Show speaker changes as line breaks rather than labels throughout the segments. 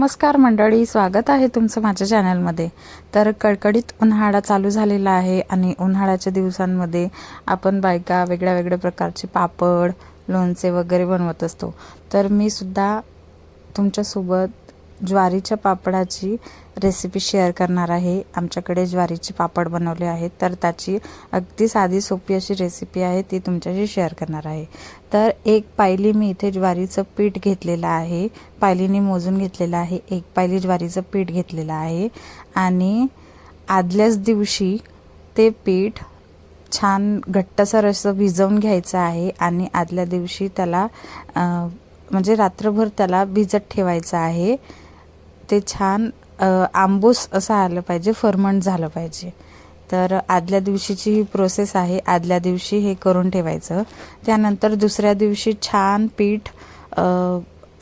नमस्कार मंडळी स्वागत आहे तुमचं माझ्या चॅनलमध्ये. तर कडकडीत उन्हाळा चालू झालेला आहे आणि उन्हाळ्याच्या दिवसांमध्ये आपण बायका वेगळ्या वेगळ्या प्रकारचे पापड लोणचे वगैरे बनवत असतो. तर मी सुद्धा तुमच्यासोबत ज्वारीच्या पापडाची रेसिपी शेअर करणार आहे. आमच्याकडे ज्वारीचे पापड बनवले आहेत. तर त्याची अगदी साधी सोपी अशी रेसिपी आहे ती तुमच्याशी शेअर करणार आहे. तर एक पायली मी इथे ज्वारीचं पीठ घेतलेलं आहे. पायलीने मोजून घेतलेलं आहे. एक पायली ज्वारीचं पीठ घेतलेलं आहे. आणि आदल्याच दिवशी ते पीठ छान घट्टसर असं भिजवून घ्यायचं आहे आणि आदल्या दिवशी त्याला म्हणजे रात्रभर त्याला भिजत ठेवायचं आहे. ते छान आंबूस असं आलं पाहिजे फर्मंट झालं पाहिजे. तर आदल्या दिवशीची ही प्रोसेस आहे. आदल्या दिवशी हे करून ठेवायचं. त्यानंतर दुसऱ्या दिवशी छान पीठ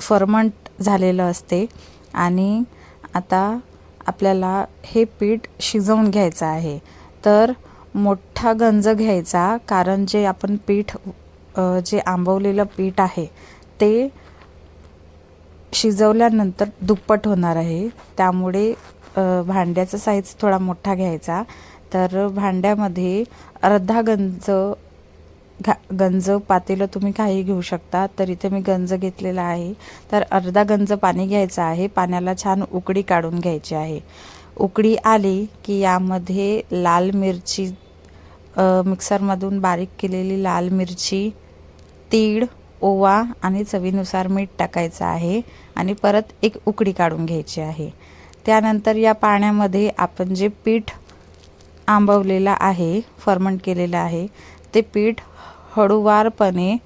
फर्मंट झालेलं असते. आणि आता आपल्याला हे पीठ शिजवून घ्यायचं आहे. तर मोठा गंज घ्यायचा कारण जे आपण पीठ जे आंबवलेलं पीठ आहे ते शिजवल्यानंतर दुप्पट होणार आहे. त्यामुळे भांड्याचा साईज थोडा मोठा घ्यायचा. तर भांड्यामध्ये अर्धा गंज घा गंज पातेलं तुम्ही काही घेऊ शकता. तर इथे मी गंज घेतलेला आहे. तर अर्धा गंज पाणी घ्यायचं आहे. पाण्याला छान उकडी काढून घ्यायची आहे. उकडी आली की यामध्ये लाल मिरची मिक्सरमधून बारीक केलेली लाल मिरची तीळ ओवा आणि चवीनुसार मीठ टाकायचं आहे आणि परत एक उकडी काढून घ्यायची आहे. त्यानंतर या पाण्यामध्ये आपण जे पीठ आंबवलेलं आहे फर्मंट केलेलं आहे ते पीठ हळूवारपणे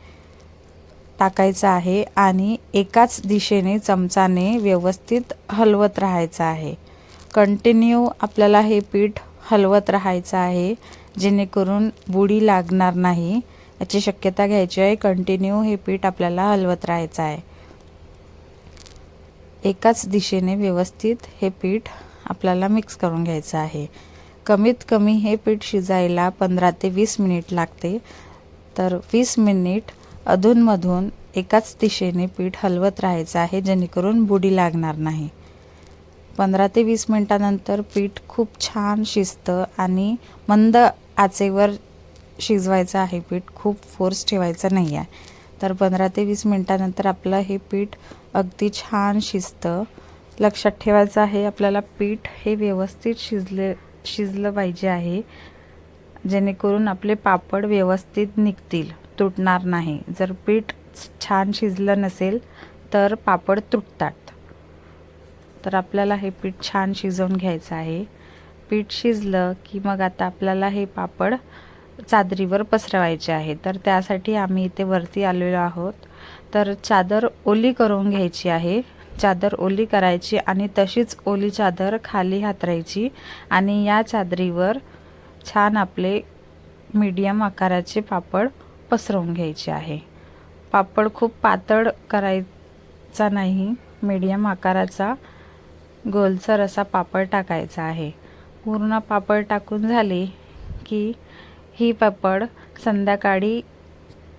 टाकायचं आहे आणि एकाच दिशेने चमचाने व्यवस्थित हलवत राहायचं आहे. कंटिन्यू आपल्याला हे पीठ हलवत राहायचं आहे जेणेकरून बुडी लागणार नाही. याची शक्यता घ्यायची आहे. कंटिन्यू हे पीठ आपल्याला हलवत राहायचं आहे. एकाच दिशेने व्यवस्थित हे पीठ आपल्याला मिक्स करून घ्यायचं आहे. कमीत कमी हे पीठ शिजायला पंधरा ते वीस मिनिट लागते. तर वीस मिनिट अधूनमधून एकाच दिशेने पीठ हलवत राहायचं आहे जेणेकरून बुडी लागणार नाही. पंधरा ते वीस मिनटानंतर पीठ खूप छान शिजतं आणि मंद आचेवर शिजवायचं आहे. पीठ खूप फोर्स ठेवायचा नाही आहे तर पंधरा ते वीस मिनटानंतर आपलं हे पीठ अगदी छान शिजतं. लक्षात ठेवायचं आहे आपल्याला पीठ हे व्यवस्थित शिजले शिजलं पाहिजे आहे. जेणेकरून आपले पापड व्यवस्थित निघतील तुटणार नाही. जर पीठ छान शिजलं नसेल तर पापड तुटतात. तर आपल्याला हे पीठ छान शिजवून घ्यायचं आहे. पीठ शिजलं की मग आता आपल्याला हे पापड चादरीवर पसरवायचे आहे. तर त्यासाठी आम्ही इथे वरती आलेलो आहोत. तर चादर ओली करून घ्यायची आहे. चादर ओली करायची आणि तशीच ओली चादर खाली हातरायची आणि या चादरीवर छान आपले मीडियम आकाराचे पापड पसरवून घ्यायचे आहे. पापड खूप पातळ करायचा नाही. मीडियम आकाराचा गोलसर असा पापड टाकायचा आहे. पूर्ण पापड टाकून झाले की ही पापड संध्याकाळी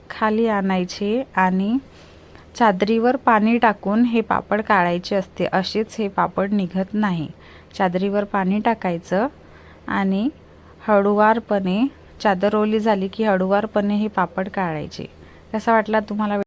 खाली आणायचे आणि चादरीवर पाणी टाकून हे पापड काढायचे असते. असेच हे पापड निघत नाही. चादरीवर पाणी टाकायचं आणि हळूवारपणे चादर ओली झाली की हळूवारपणे हे पापड काढायचे. कसा वाटला तुम्हाला